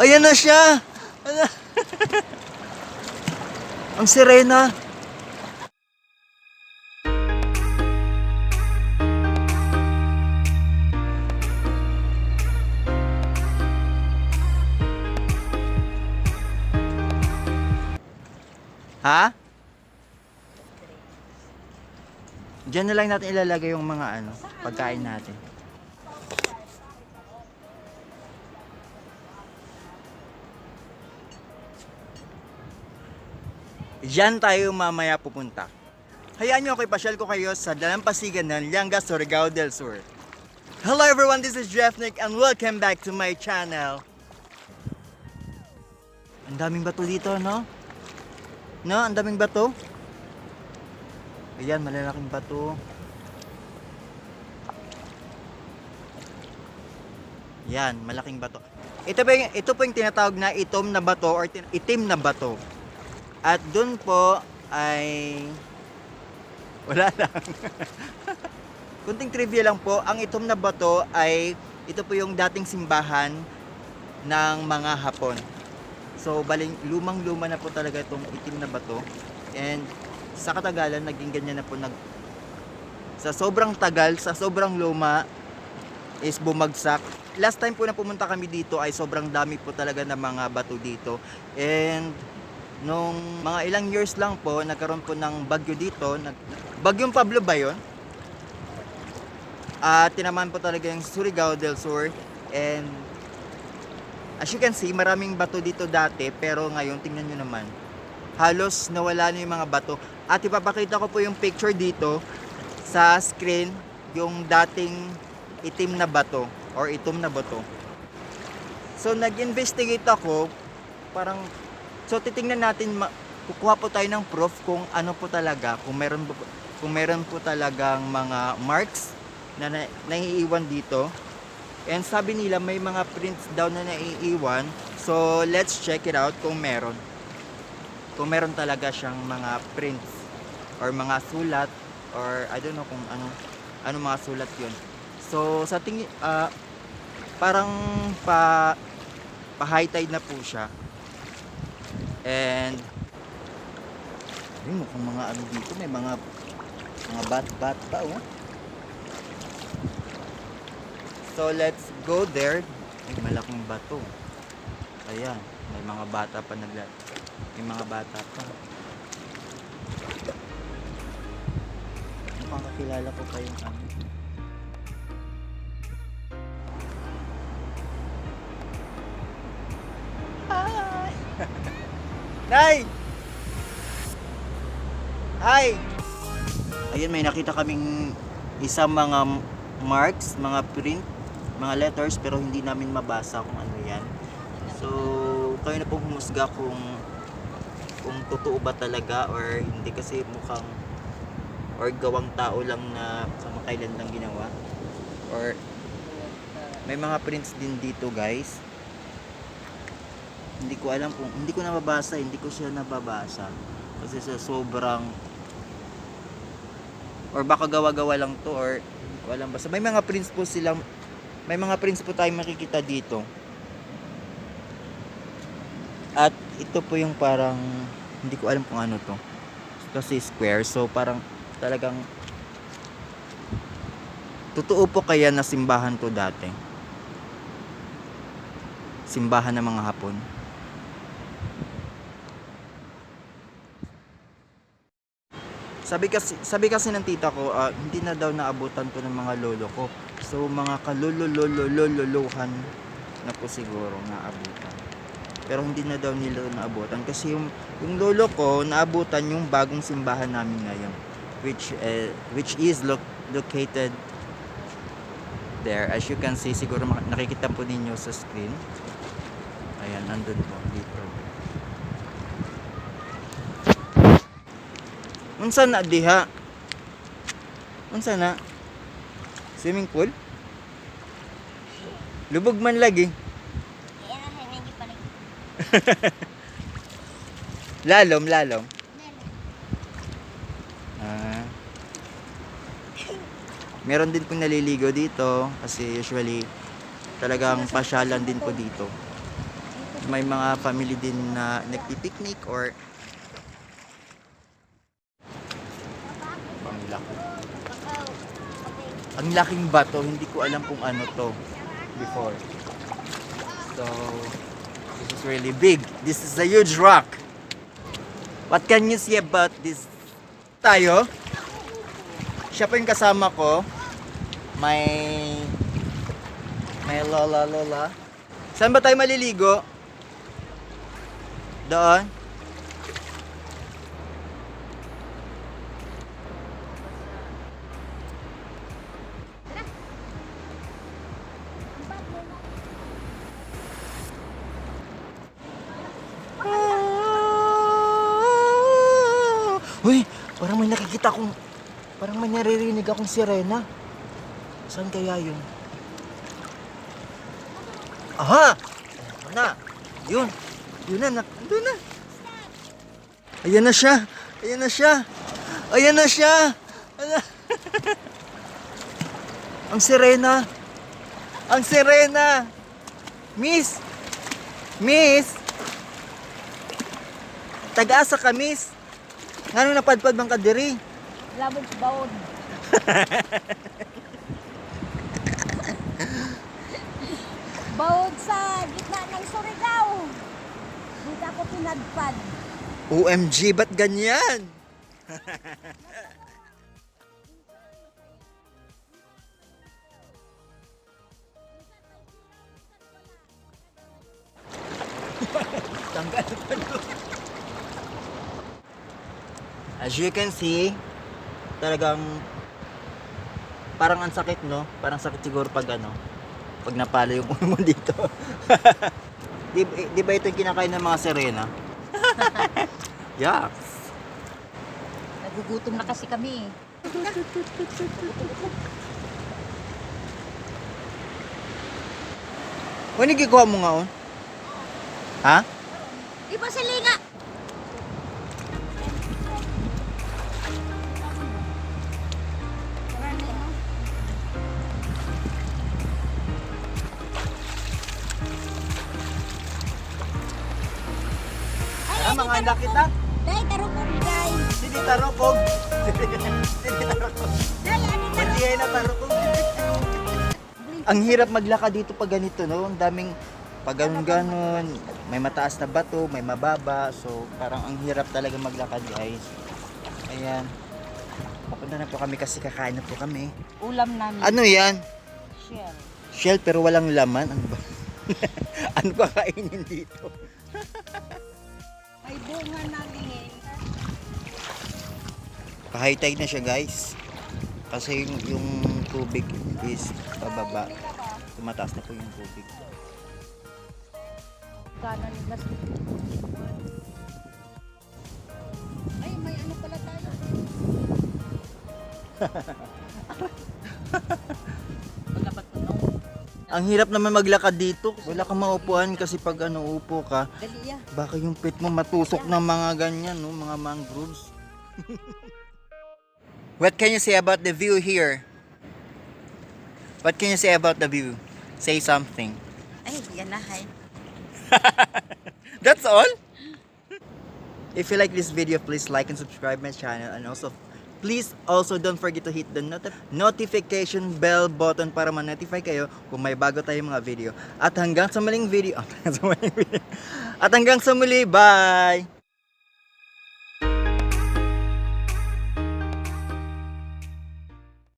Ayan na siya! Ang sirena. Ha? Diyan na lang natin ilalagay yung mga ano, pagkain natin. Diyan tayo mamaya pupunta. Hayaan nyo ako ipasyal ko kayo sa dalampasigan ng Lianga, Surigao del Sur. Hello everyone, this is Jeff Nick and welcome back to my channel. Ang daming bato dito, no? No, ang daming bato. Ayan, malalaking bato. Yan, malaking bato. Ito po yung, ito po yung tinatawag na itom na bato or itim na bato. At dun po ay wala lang. Kunting trivia lang po, ang itom na bato ay ito po yung dating simbahan ng mga Hapon. So, baling lumang-luma na po talaga itong itim na bato. And sa katagalan, naging ganyan na po nag sa sobrang tagal, sa sobrang luma is bumagsak. Last time po na pumunta kami dito ay sobrang dami po talaga ng mga bato dito. And nung mga ilang years lang po, nagkaroon po ng bagyo dito. Nag, bagyong Pablo ba yun? At tinaman po talaga yung Surigao del Sur. And as you can see, maraming bato dito dati. Pero ngayon, tingnan nyo naman. Halos nawala na yung mga bato. At ipapakita ko po yung picture dito sa screen. Yung dating itim na bato or itom na bato. So nag-investigate ako, parang so titingnan natin kukuha po tayo ng proof kung ano po talaga, kung meron kung meron po talagang mga marks na, na naiiwan dito. And sabi nila may mga prints daw na naiiwan. So let's check it out kung meron. Kung meron talaga siyang mga prints or mga sulat or I don't know kung ano ano mga sulat 'yun. So sa tingin ah, parang pa pa high tide na po siya. And ayun mukhang mga ano dito, may mga mga bat-bat pa oh. So let's go there. Ay, malaking bato. Ayan, may mga bata pa nagla may mga bata pa. Mukhang kakilala ko pa yung ano. Nay! Hi! Ayun, may nakita kaming isang mga marks, mga print, mga letters, pero hindi namin mabasa kung ano yan. So, kayo na pong humusga kung kung totoo ba talaga or hindi kasi mukhang or gawang tao lang na kamakailan lang ginawa or may mga prints din dito guys hindi ko alam kung hindi ko nababasa hindi ko siya nababasa. Kasi sa sobrang or baka gawa-gawa lang to or hindi ko alam. Basta may mga prints po silang may mga prints tayong makikita dito. At ito po yung parang hindi ko alam kung ano to. Kasi square. So parang talagang totoo po kaya na simbahan to dati? Simbahan ng mga hapon Sabi kasi sabi kasi ng tita ko, ah, hindi na daw naabutan to ng mga lolo ko. So mga kalulululululuhan na po siguro naabutan. Pero hindi na daw nila naabutan kasi yung yung lolo ko naabutan yung bagong simbahan namin ngayon which eh, which is lo- located there. As you can see, siguro nakikita po ninyo sa screen. Ayan, nandun po dito. Unsa na diha? Unsa na? Swimming pool? Lubog man lagi. Lalom, lalom. Ah. Meron din pong naliligo dito kasi usually talagang pasyalan din po dito. Dito may mga family din na nagpipiknik or ang laki. Ang laking bato, hindi ko alam kung ano to before. So, this is really big. This is a huge rock. What can you see about this? Tayo? Siya po yung kasama ko. May... May lola lola. Saan ba tayo maliligo? Doon? Nakikita akong parang may naririnig akong sirena. Saan kaya yun? Aha! Ayan na. Yun. Yun na. Doon na. Ayan na siya. Ayan na siya. Ayan na siya. Ang sirena. Ang sirena. Miss. Miss. Taga-asa ka, miss. Ngano napadpad bang kadiri? Labog baon. Baon sa gitna ng Surigao. Dito ako pinadpad. OMG, ba't ganyan? Tanggal pa doon. As you can see, talagang parang ang sakit, no? Parang sakit siguro pag ano, pag napalo yung ulo mo dito. di, di ba ito yung kinakain ng mga sirena? yeah. Nagugutom na kasi kami. Kung gikuha mo nga, oh. Ha? Di ba si Linga? Ah, mga anak kita. Dahil tarukog, guys. Hindi tarokog. Dahil ano Hindi na tarokog. Ang hirap maglakad dito pag ganito, no? Ang daming pag ganun-ganon, may mataas na bato, may mababa, so parang ang hirap talaga maglakad, guys. Ayan. Papunta na po kami kasi kakain na po kami. Ulam namin. Ano yan? Shell. Shell pero walang laman. Ano ba? ano kakainin dito? May bunga na lingin. Tide na siya guys. Kasi yung, yung tubig is pababa. Tumataas na po yung tubig. Kanan nila. Ay, may ano pala tayo. Ang hirap naman maglakad dito. Wala kang maupuan kasi pag ano upo ka, ya. baka yung pit mo matusok ng mga ganyan, no? mga mangroves. What can you say about the view here? What can you say about the view? Say something. Ay, yan na, hay. That's all? If you like this video, please like and subscribe my channel and also please also don't forget to hit the noti- notification bell button para ma-notify kayo kung may bago tayong mga video. At hanggang sa muling video, at hanggang sa video, at hanggang sa muli, bye!